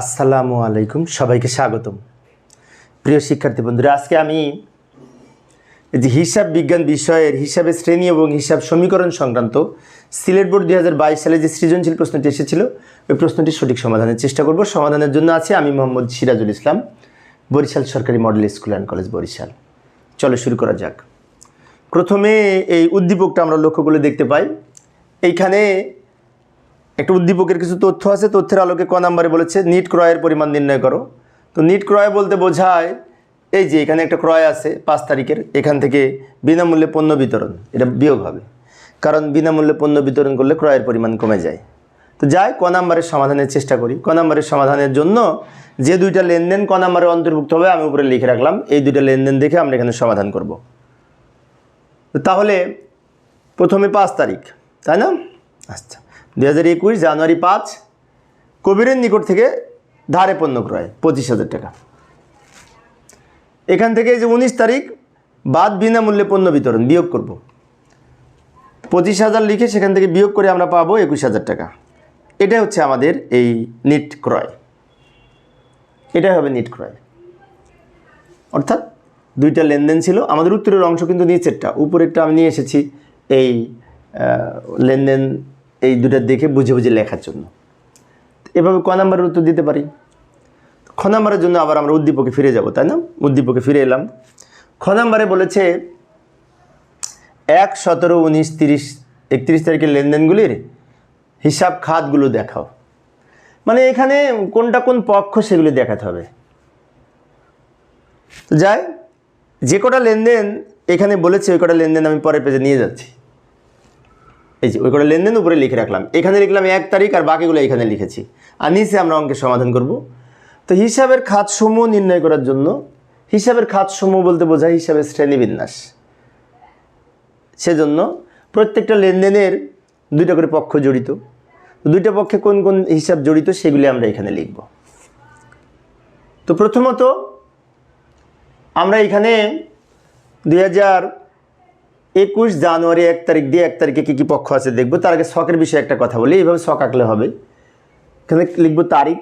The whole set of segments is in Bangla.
আসসালামু আলাইকুম, সবাইকে স্বাগতম। প্রিয় শিক্ষার্থী বন্ধুরা, আজকে আমি যে হিসাব বিজ্ঞান বিষয়ের হিসাবে শ্রেণি এবং হিসাব সমীকরণ সংক্রান্ত সিলেট বোর্ড দুই হাজার বাইশ সালে যে সৃজনশীল প্রশ্নটি এসেছিল, ওই প্রশ্নটির সঠিক সমাধানের চেষ্টা করব। সমাধানের জন্য আছে আমি মোহাম্মদ সিরাজুল ইসলাম, বরিশাল সরকারি model school and college Barishal. চলো শুরু করা যাক। প্রথমে এই উদ্দীপকটা আমরা লক্ষ্য করে দেখতে পাই। এইখানে একটা উদ্দীপকের কিছু তথ্য আছে, তথ্যের আলোকে ক নাম্বারে বলেছে, নিট ক্রয়ের পরিমাণ নির্ণয় করো। তো নিট ক্রয় বলতে বোঝায়, এই যে এখানে একটা ক্রয় আছে পাঁচ তারিখের, এখান থেকে বিনামূল্যে পণ্য বিতরণ, এটা বিয়োগ হবে। কারণ বিনামূল্যে পণ্য বিতরণ করলে ক্রয়ের পরিমাণ কমে যায়। তো যাই, ক নাম্বারের সমাধানের চেষ্টা করি। ক নাম্বারের সমাধানের জন্য যে দুইটা লেনদেন ক নাম্বারে অন্তর্ভুক্ত হবে, আমি উপরে লিখে রাখলাম, এই দুইটা লেনদেন দেখে আমরা এখানে সমাধান করব। তাহলে প্রথমে পাঁচ তারিখ, তাই না? আচ্ছা। দু হাজার একুশ জানুয়ারি পাঁচ, কবিরের নিকট থেকে ধারে পণ্য ক্রয়, পঁচিশ হাজার টাকা। এখান থেকে যে উনিশ তারিখ, বাদ বিনামূল্যে পণ্য বিতরণ, বিয়োগ করব। পঁচিশ হাজার লিখে সেখান থেকে বিয়োগ করে আমরা পাবো একুশ হাজার টাকা। এটাই হচ্ছে আমাদের এই নিট ক্রয়। এটাই হবে নিট ক্রয়। অর্থাৎ দুইটা লেনদেন ছিল, আমাদের উত্তরের অংশ কিন্তু নিচেরটা, উপরেরটা আমি নিয়ে এসেছি এই লেনদেন এই দুটা দেখে বুঝে বুঝে লেখার জন্য। এভাবে ক নাম্বারের উত্তর দিতে পারি? খ নাম্বারের জন্য আবার আমরা উদ্দীপকে ফিরে যাব, তাই না? উদ্দীপকে ফিরে এলাম। খ নাম্বারে বলেছে, এক, সতেরো, উনিশ, তিরিশ, একত্রিশ তারিখের লেনদেনগুলির হিসাব খাতগুলো দেখাও। মানে এখানে কোনটা কোন পক্ষ সেগুলি দেখাতে হবে। যাই, যে কটা লেনদেন এখানে বলেছে, ওই কটা লেনদেন আমি পরের পেজে নিয়ে যাচ্ছি। এই যে, ওই করে লেনদেন উপরে লিখে রাখলাম। এখানে লিখলাম এক তারিখ আর বাকিগুলো এখানে লিখেছি। আর নিচে আমরা অঙ্কের সমাধান করব। তো হিসাবের খাতসমূহ নির্ণয় করার জন্য, হিসাবের খাতসমূহ বলতে বোঝায় হিসাবের শ্রেণীবিন্যাস। সেজন্য প্রত্যেকটা লেনদেনের দুইটা করে পক্ষ জড়িত। দুইটা পক্ষে কোন কোন হিসাব জড়িত সেগুলি আমরা এখানে লিখব। তো প্রথমত আমরা এখানে দুই হাজার একুশ জানুয়ারি এক তারিখ দিয়ে এক তারিখে কী কী পক্ষ আছে দেখব। তার আগে শখের বিষয়ে একটা কথা বলি, এইভাবে শখ আঁকলে হবে। এখানে লিখব তারিখ,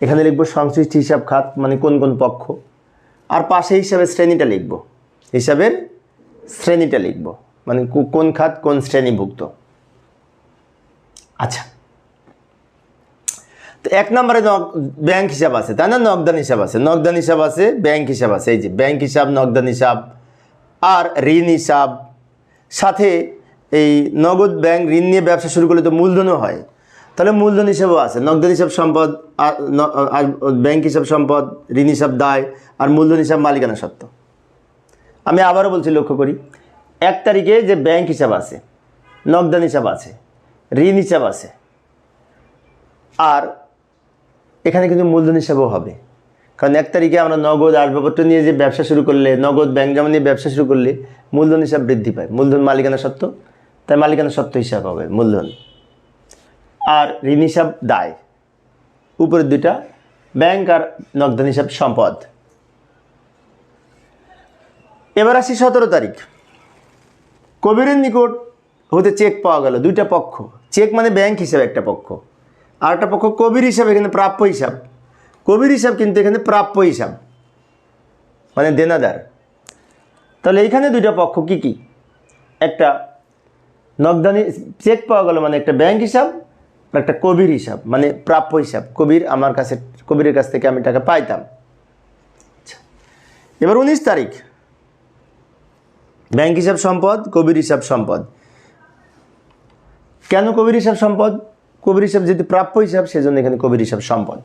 এখানে লিখব সংশ্লিষ্ট হিসাব খাত মানে কোন কোন পক্ষ। আর পাশে হিসাবের শ্রেণীটা লিখব। হিসাবের শ্রেণীটা লিখব মানে কোন খাত কোন শ্রেণীভুক্ত। আচ্ছা। তো এক নম্বরে ব্যাংক হিসাব আছে, তাই না? নগদান হিসাব আছে। নগদান হিসাব আছে, ব্যাংক হিসাব আছে, এই যে ব্যাংক হিসাব নগদান হিসাব, আর ঋণ হিসাব সাথে এই নগদ ব্যাংক ঋণ নিয়ে ব্যবসা শুরু করলে তো মূলধনও হয়। তাহলে মূলধন হিসাবও আছে। নগদান হিসাব সম্পদ আর ব্যাংক হিসাব সম্পদ, ঋণ হিসাব দায়, আর মূলধন হিসাব মালিকানা সত্ত্ব। আমি আবারও বলছি, লক্ষ্য করি, এক তারিখে যে ব্যাংক হিসাব আছে, নগদান হিসাব আছে, ঋণ হিসাব আছে, আর এখানে কিন্তু মূলধন হিসাবেও হবে। কারণ এক তারিখে আমরা নগদ আসবাবপত্র নিয়ে যে ব্যবসা শুরু করলে, নগদ ব্যাংক জমা নিয়ে ব্যবসা শুরু করলে মূলধন হিসাব বৃদ্ধি পায়। মূলধন মালিকানা সত্ত্ব তাই মালিকানা সত্ত্ব হিসাব হবে মূলধন। আর ঋণ হিসাব দায়। উপরের দুইটা ব্যাংক আর নগদান হিসাব সম্পদ। এবার আসি সতেরো তারিখ। কবিরের নিকট হতে চেক পাওয়া গেল। দুইটা পক্ষ। চেক মানে ব্যাংক হিসাবে একটা পক্ষ। আর একটা পক্ষ কবির হিসাবে, এখানে প্রাপ্য হিসাব। কবির হিসাব কিন্তু এখানে প্রাপ্য হিসাব। মানে দেনাদার। তাহলে এইখানে দুইটা পক্ষ কি কি? একটা নগদানি চেক পাওয়া গেল মানে একটা ব্যাংক হিসাব একটা কবির হিসাব মানে প্রাপ্য হিসাব। কবির আমার কাছে, কবিরের কাছ থেকে আমি টাকা পাইতাম। আচ্ছা। এবার উনিশ তারিখ। ব্যাংক হিসাব সম্পদ, কবির হিসাব সম্পদ। কেন কবির হিসাব সম্পদ? কবির হিসাব যেহেতু প্রাপ্য হিসাব, সেজন্য এখানে কবির হিসাব সম্পদ।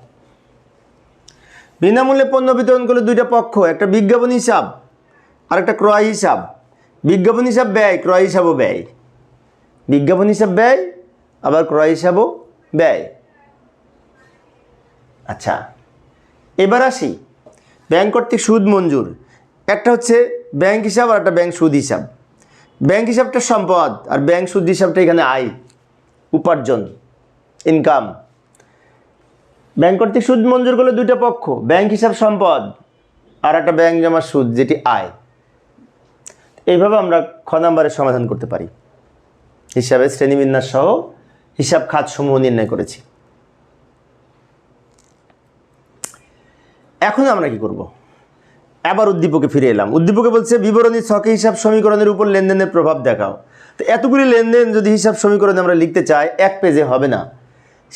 বিনামূল্যে পণ্য বিতরণ করলে দুইটা পক্ষ, একটা বিজ্ঞাপন হিসাব আর একটা ক্রয় হিসাব। বিজ্ঞাপন হিসাব ব্যয়, ক্রয় হিসাবও ব্যয়। বিজ্ঞাপন হিসাব ব্যয়, আবার ক্রয় হিসাবও ব্যয়। আচ্ছা এবার আসি। ব্যাংক কর্তৃক সুদ মঞ্জুর। একটা হচ্ছে ব্যাংক হিসাব, আর একটা ব্যাংক সুদ হিসাব। ব্যাংক হিসাবটা সম্পদ, আর ব্যাংক সুদ হিসাবটা এখানে আয়, উপার্জন ইনকাম ব্যাংক কর্তৃক সুদ মঞ্জুর করলে দুইটা পক্ষ, ব্যাংক হিসাব সম্পদ আর একটা ব্যাংক জমা সুদ, যেটি আয়। এইভাবে আমরা খ নাম্বারের সমাধান করতে পারি। হিসাবে শ্রেণীবিন্যাস সহ হিসাব খাত সমূহ নির্ণয় করেছি। এখন আমরা কি করব? আবার উদ্দীপকে ফিরে এলাম। উদ্দীপকে বলছে, বিবরণী ছকে হিসাব সমীকরণের উপর লেনদেনের প্রভাব দেখাও। তো এতগুলি লেনদেন যদি হিসাব সমীকরণে আমরা লিখতে চাই, এক পেজে হবে না।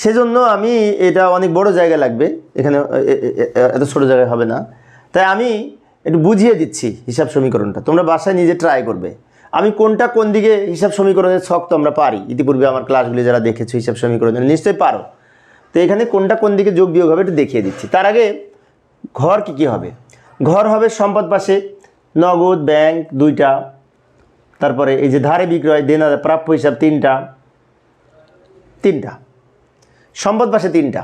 সেজন্য আমি এটা অনেক বড় জায়গা লাগবে। এখানে এত ছোট জায়গায় হবে না। তাই আমি একটু বুঝিয়ে দিচ্ছি হিসাব সমীকরণটা। তোমরা বাসায় নিজে ট্রাই করবে। আমি কোনটা কোন দিকে হিসাব সমীকরণের ছক তো আমরা পারি। ইতিপূর্বে আমার ক্লাসগুলি যারা দেখেছ হিসাব সমীকরণের নিশ্চয়ই পারো। তো এখানে কোনটা কোন দিকে যোগ বিয়োগ হবে একটু দেখিয়ে দিচ্ছি। তার আগে ঘর কি কি হবে? ঘর হবে সম্পদ পাশে, নগদ ব্যাংক দুইটা। তারপরে এই যে ধারে বিক্রয়, দেনা প্রাপ্য হিসাব তিনটা। তিনটা। সম্পদ পাশে তিনটা।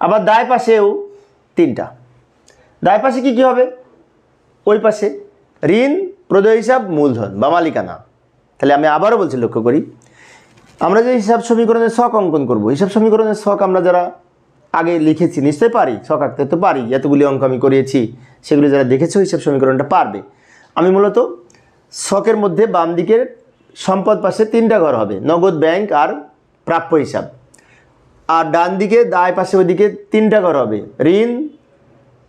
আবার দায় পাশেও তিনটা। দায় পাশে কি কি হবে? ওই পাশে ঋণ, প্রদেয় হিসাব, মূলধন বা মালিকানা। তাহলে আমি আবারও বলছি, লক্ষ্য করি। আমরা যে হিসাব সমীকরণের শখ অঙ্কন করব, হিসাব সমীকরণের শখ আমরা যারা আগে লিখেছি, নিশ্চয়ই পারি, শখ আঁকতে তো পারি, এতগুলি অঙ্ক আমি করিয়েছি, সেগুলি যারা দেখেছ হিসাব সমীকরণটা পারবে। আমি মূলত শখের মধ্যে বাম দিকের সম্পদ পাশে তিনটা ঘর হবে, নগদ ব্যাংক আর প্রাপ্য হিসাব। আর ডান দিকে, দায় পাশে ওইদিকে তিনটা ঘর হবে। ঋণ,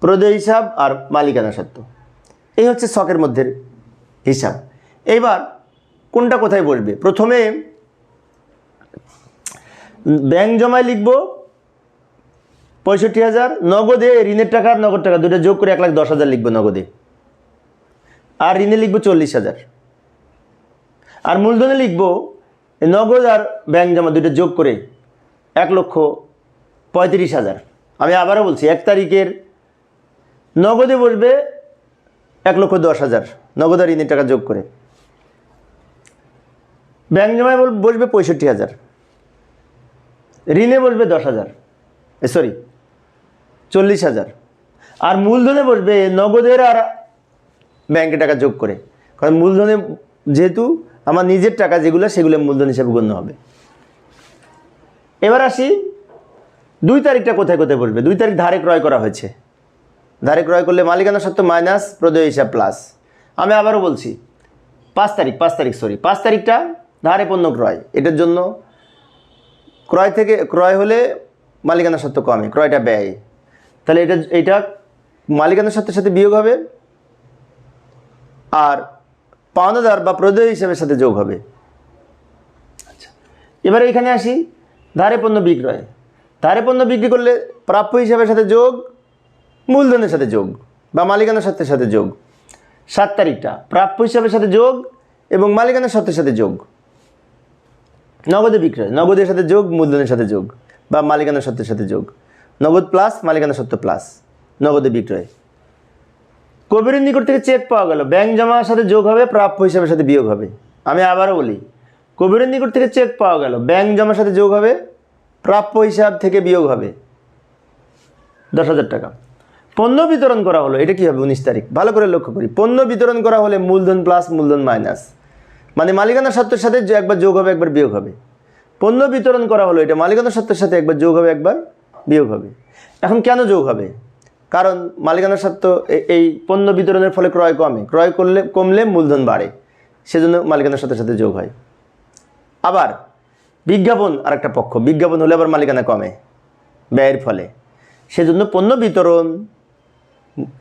প্রদেয় হিসাব আর মালিকানা সত্ত্ব এই হচ্ছে শখের মধ্যে হিসাব। এইবার কোনটা কোথায় বসবে প্রথমে ব্যাংক জমায় লিখব পঁয়ষট্টি হাজার, নগদে ঋণের টাকা আর নগদ টাকা দুটো যোগ করে এক লাখ দশ হাজার লিখব নগদে। আর ঋণে লিখব চল্লিশ হাজার। আর মূলধনে লিখব নগদ আর ব্যাংক জমা দুটো যোগ করে লক্ষ পঁয়ত্রিশ হাজার। আমি আবারও বলছি, এক তারিখের নগদে বসবে এক লক্ষ দশ হাজার, নগদ আর ঋণের টাকা যোগ করে। ব্যাংক জমায় বসবে পঁয়ষট্টি হাজার। ঋণে বসবে দশ হাজার। সরি, চল্লিশ হাজার। আর মূলধনে বসবে নগদের আর ব্যাংকে টাকা যোগ করে। কারণ মূলধনে যেহেতু আমার নিজের টাকা যেগুলো, সেগুলো মূলধন হিসেবে গণ্য হবে। এবার আসি, দুই তারিখটা কোথায় কোথায় বলবে? দুই তারিখ ধারে ক্রয় করা হয়েছে। ধারে ক্রয় করলে মালিকানা সত্ত্ব মাইনাস প্রদেয় হিসাব প্লাস আমি আবারও বলছি, পাঁচ তারিখ পাঁচ তারিখ সরি পাঁচ তারিখটা ধারে পণ্য ক্রয়। এটার জন্য ক্রয় থেকে, ক্রয় হলে মালিকানা সত্ত্ব কমে, ক্রয়টা ব্যয়। তাহলে এটা এটা মালিকানা সত্ত্বের সাথে বিয়োগ হবে আর পাওনাদার বা প্রদেয় হিসাবের সাথে যোগ হবে। আচ্ছা এবারে এখানে আসি ধারে পণ্য বিক্রয় ধারে পণ্য বিক্রি করলে প্রাপ্য হিসাবের সাথে যোগ, মূলধনের সাথে যোগ বা মালিকানা সত্ত্বের সাথে যোগ। সাত তারিখটা, প্রাপ্য হিসাবের সাথে যোগ এবং মালিকানা সত্ত্বের সাথে যোগ। নগদে বিক্রয়, নগদের সাথে যোগ, মূলধনের সাথে যোগ বা মালিকানা সত্ত্বের সাথে যোগ। নগদ প্লাস মালিকানা সত্ত্ব প্লাস, নগদে বিক্রয়। কবিরের নিকট থেকে চেক পাওয়া গেল, ব্যাংক জমার সাথে যোগ হবে, প্রাপ্য হিসাবের সাথে বিয়োগ হবে। আমি আবারও বলি কবিরের নিকট থেকে চেক পাওয়া গেল। ব্যাংক জমার সাথে যোগ হবে, প্রাপ্য হিসাব থেকে বিয়োগ হবে। দশ হাজার টাকা। পণ্য বিতরণ করা হলো, এটা কি হবে উনিশ তারিখ? ভালো করে লক্ষ্য করি। পণ্য বিতরণ করা হলে মূলধন প্লাস মূলধন মাইনাস মানে মালিকানা সত্ত্বের সাথে একবার যোগ হবে, একবার বিয়োগ হবে। পণ্য বিতরণ করা হলো, এটা মালিকানা সত্ত্বের সাথে একবার যোগ হবে, একবার বিয়োগ হবে। এখন কেন যোগ হবে? কারণ মালিকানা এ- এই পণ্য বিতরণের ফলে ক্রয় কমে। ক্রয় করলে, কমলে মূলধন বাড়ে। সেজন্য মালিকানার সাথে সাথে যোগ হয়। আবার বিজ্ঞাপন আরেকটা পক্ষ, বিজ্ঞাপন হলে আবার মালিকানা কমে, ব্যয়ের ফলে। সেজন্য পণ্য বিতরণ,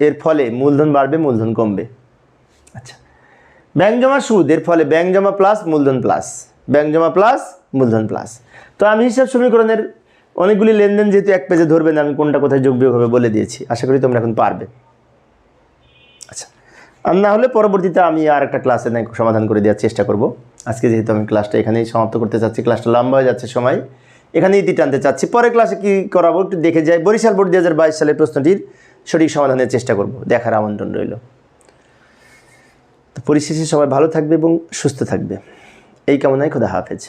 এর ফলে মূলধন বাড়বে, মূলধন কমবে। আচ্ছা ব্যাংক জমা সুদ, এর ফলে ব্যাংক জমা প্লাস, মূলধন প্লাস। ব্যাংক জমা প্লাস, মূলধন প্লাস। তো আমি হিসাব সমীকরণের অনেকগুলি লেনদেন যেহেতু এক পেজে ধরবে না, আমি কোনটা কোথায় যোগ বিয়োগ হবে বলে দিয়েছি। আশা করি তোমরা এখন পারবে। আচ্ছা আর না হলে পরবর্তীতে আমি আর একটা ক্লাসে সমাধান করে দেওয়ার চেষ্টা করব। আজকে যেহেতু আমি ক্লাসটা এখানেই সমাপ্ত করতে চাচ্ছি ক্লাসটা লম্বা হয়ে যাচ্ছে সময়। এখানেই ইতি টানতে চাচ্ছি। পরে ক্লাসে কী করাবো একটু দেখে যাই। বরিশাল বোর্ড দু হাজার বাইশ সালের প্রশ্নটির সঠিক সমাধানের চেষ্টা করব। দেখার আমন্ত্রণ রইল। তো পরিশেষে সবাই ভালো থাকবে এবং সুস্থ থাকবে। এই কামনায় খোদা হাফেজ।